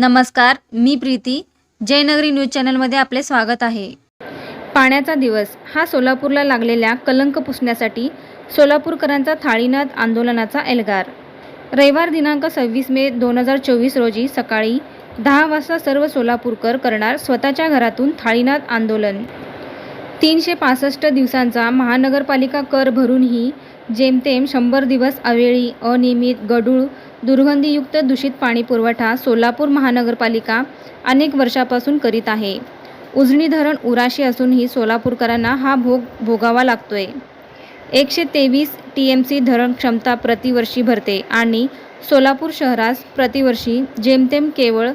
नमस्कार मी प्रीती. जयनगरी न्यूज चॅनलमध्ये आपले स्वागत आहे. पाण्याचा दिवस हा सोलापूरला लागलेल्या कलंक पुसण्यासाठी सोलापूरकरांचा थाळीनाथ आंदोलनाचा एल्गार. रविवार दिनांक सव्वीस मे दोन हजार चोवीस रोजी सकाळी दहा वाजता सर्व सोलापूरकर करणार स्वतःच्या घरातून थाळीनाथ आंदोलन. तीनशे पासष्ट दिवसांचा महानगरपालिका कर भरूनही जेमतेम शंभर दिवस अवेळी अनियमित गढूळ दुर्गंधीयुक्त दूषित पाणी पुरवठा सोलापूर महानगरपालिका अनेक वर्षापासून करीत आहे. उजनी धरण उराशी असूनही सोलापूरकरांना हा भोग भोगावा लागतोय. एकशे तेवीस टी एम सी धरण क्षमता प्रतिवर्षी भरते आणि सोलापूर शहरास प्रतिवर्षी जेमतेम केवळ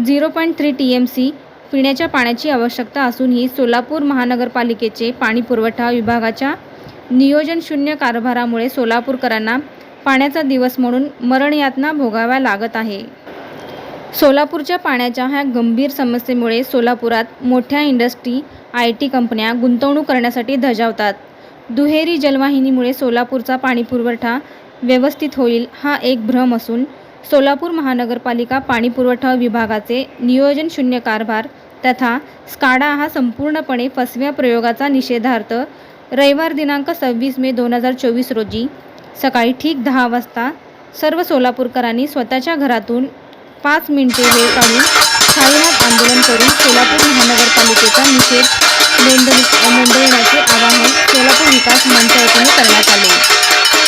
zero point three T M C पिण्याच्या पाण्याची आवश्यकता असूनही सोलापूर महानगरपालिकेचे पाणीपुरवठा विभागाच्या नियोजनशून्य कारभारामुळे सोलापूरकरांना पाण्याचा दिवस म्हणून मरणयातना भोगाव्या लागत आहे. सोलापूरच्या पाण्याच्या ह्या गंभीर समस्येमुळे सोलापुरात मोठ्या इंडस्ट्री आय टी कंपन्या गुंतवणूक करण्यासाठी धजावतात. दुहेरी जलवाहिनीमुळे सोलापूरचा पाणीपुरवठा व्यवस्थित होईल हा एक भ्रम असून सोलापूर महानगरपालिका पाणीपुरवठा विभागाचे नियोजन शून्य कारभार तथा स्काडा हा संपूर्णपणे फसव्या प्रयोगाचा निषेधार्थ रविवार दिनांक सव्वीस मे दोन हजार चोवीस रोजी सकाळी ठीक दहा वाजता सर्व सोलापूरकरांनी स्वतःच्या घरातून पाच मिनिटे वेळ काढून साईनाथ आंदोलन करून सोलापूर महानगरपालिकेचा निषेध नोंदणी नोंदवण्याचे आवाहन सोलापूर विकास मंच करण्यात आले.